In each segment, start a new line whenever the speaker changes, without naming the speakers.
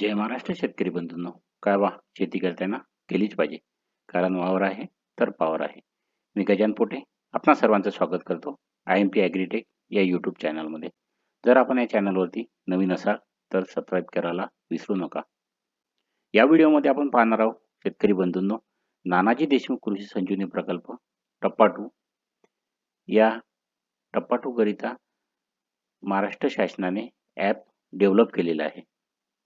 जय महाराष्ट्र शेतकरी बंधूंनो काय वा शेती करताना केलीच पाहिजे. कारण वावर आहे तर पावर आहे. मी गजान पोटे आपणा सर्वांचं स्वागत करतो. आय एम पी ॲग्रीटेक या यूट्यूब चॅनलमध्ये जर आपण या चॅनलवरती नवीन असाल तर सबस्क्राईब करायला विसरू नका. या व्हिडिओमध्ये आपण पाहणार आहोत शेतकरी बंधूंनो नानाजी देशमुख कृषी संजीवनी प्रकल्प टप्पा टू या टप्पा टूकरिता महाराष्ट्र शासनाने ॲप डेव्हलप केलेलं आहे.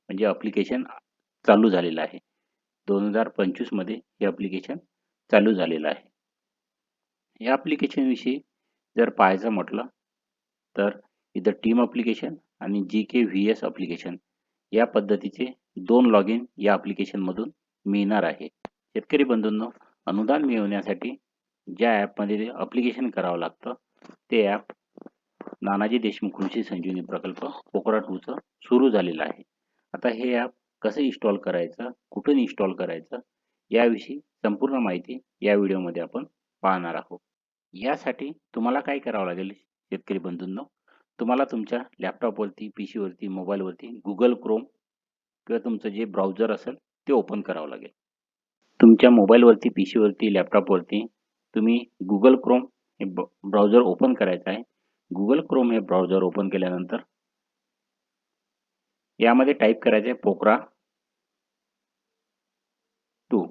म्हणजे अप्लिकेशन चालू झालेलं आहे. दोन हजार पंचवीसमध्ये हे अप्लिकेशन चालू झालेलं आहे. या अप्लिकेशनविषयी जर पाहायचं म्हटलं तर इथं टीम अप्लिकेशन आणि G K V S application या पद्धतीचे दोन लॉग इन या अप्लिकेशनमधून मिळणार आहे. शेतकरी बंधूंनो अनुदान मिळवण्यासाठी ज्या ॲपमध्ये अप्लिकेशन करावं लागतं ते ॲप नानाजी देशमुख कृषी संजीवनी प्रकल्प पोखरा टूचं सुरू झालेलं आहे. आता हे ॲप कसं इन्स्टॉल करायचं कुठून इन्स्टॉल करायचं याविषयी संपूर्ण माहिती या व्हिडिओमध्ये आपण पाहणार आहोत. यासाठी तुम्हाला काय करावं लागेल शेतकरी बंधूंनो तुम्हाला तुमच्या लॅपटॉपवरती पी सीवरती मोबाईलवरती गुगल क्रोम किंवा तुमचं जे ब्राउझर असेल ते ओपन करावं लागेल. तुमच्या मोबाईलवरती पी सीवरती लॅपटॉपवरती तुम्ही गुगल क्रोम हे ब्राउझर ओपन करायचं आहे. गुगल क्रोम हे ब्राउझर ओपन केल्यानंतर यामध्ये टाईप करायचं आहे पोकरा. टू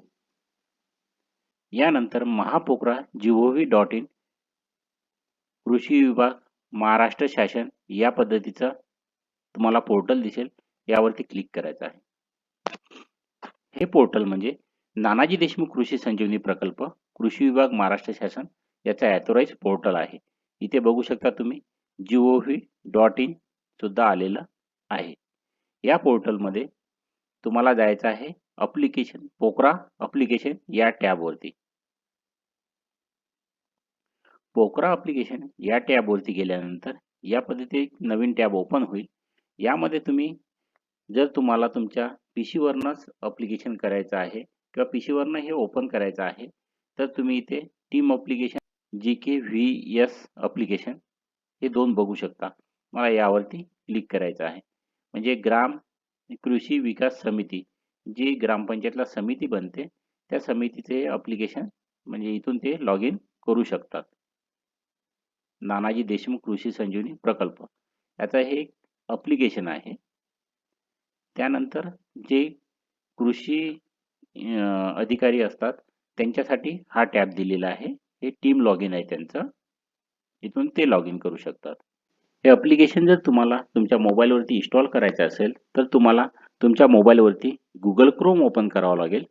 यानंतर महापोकरा जीओव्ही डॉट इन कृषी विभाग महाराष्ट्र शासन या पद्धतीचं तुम्हाला पोर्टल दिसेल. यावरती क्लिक करायचं आहे. हे पोर्टल म्हणजे नानाजी देशमुख कृषी संजीवनी प्रकल्प कृषी विभाग महाराष्ट्र शासन याचा ॲथोराईज पोर्टल आहे. इथे बघू शकता तुम्ही जीओव्ही डॉट इन सुद्धा आलेलं आहे. या पोर्टलमध्ये तुम्हाला जायचं आहे अप्लिकेशन पोकरा अप्लिकेशन या टॅबवरती. पोकरा अप्लिकेशन या टॅबवरती गेल्यानंतर या पद्धती एक नवीन टॅब ओपन होईल. यामध्ये तुम्ही जर तुम्हाला तुमच्या पी सीवरनंच अप्लिकेशन करायचं आहे किंवा पी सीवरनं हे ओपन करायचं आहे तर तुम्ही इथे team application G K V S application हे दोन बघू शकता. मला यावरती क्लिक करायचं आहे. म्हणजे ग्राम कृषी विकास समिती. जी ग्रामपंचायतला समिती बनते त्या समितीचे अप्लिकेशन म्हणजे इथून ते लॉग इन करू शकतात. नानाजी देशमुख कृषी संजीवनी प्रकल्प. याचं हे एक अप्लिकेशन आहे. त्यानंतर जे कृषी अधिकारी असतात त्यांच्यासाठी हा टॅब दिलेला आहे. हे टीम लॉग इन आहे त्यांचं. इथून ते लॉग इन करू शकतात. हे ॲप्लिकेशन जर तुम्हाला तुमच्या मोबाईलवरती इन्स्टॉल करायचं असेल तर तुम्हाला तुमच्या मोबाईलवरती गुगल क्रोम ओपन करावं लागेल.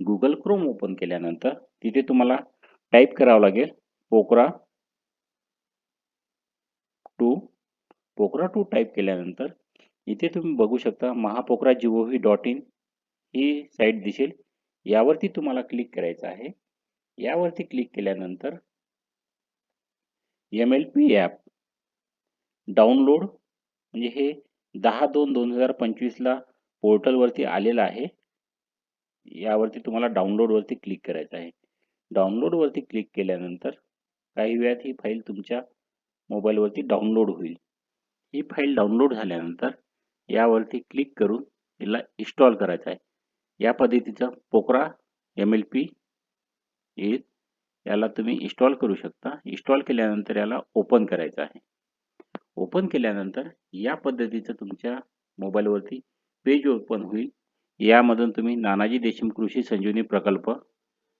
गुगल क्रोम ओपन केल्यानंतर तिथे तुम्हाला टाईप करावं लागेल Pokra two Pokra two type केल्यानंतर इथे तुम्ही बघू शकता Mahapokra gov dot in ही साईट दिसेल. यावरती तुम्हाला क्लिक करायचं आहे. यावरती क्लिक केल्यानंतर M L P app download म्हणजे हे दहा दोन दोन हजार पंचवीसला पोर्टलवरती आलेलं आहे. यावरती तुम्हाला डाउनलोडवरती क्लिक करायचं आहे. डाउनलोडवरती क्लिक केल्यानंतर काही वेळात ही फाईल तुमच्या मोबाईलवरती डाउनलोड होईल. ही फाईल डाउनलोड झाल्यानंतर यावरती क्लिक करून याला इन्स्टॉल करायचं आहे. या पद्धतीचा पोकरा एम एल पी याला तुम्ही इन्स्टॉल करू शकता. इन्स्टॉल केल्यानंतर याला ओपन करायचं आहे. ओपन केल्यानंतर या पद्धतीचं तुमच्या मोबाईलवरती पेज ओपन होईल. यामधून तुम्ही नानाजी देशमुख कृषी संजीवनी प्रकल्प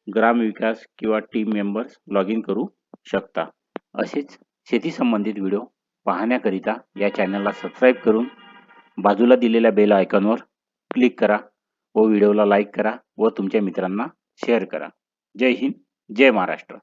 ग्राम विकास किंवा टीम मेंबर्स लॉग इन करू शकता. असेच शेती संबंधित व्हिडिओ पाहण्याकरिता या चॅनलला सबस्क्राईब करून बाजूला दिलेल्या बेल आयकॉनवर क्लिक करा व व्हिडिओला लाईक करा व तुमच्या मित्रांना शेअर करा. जय हिंद जय महाराष्ट्र.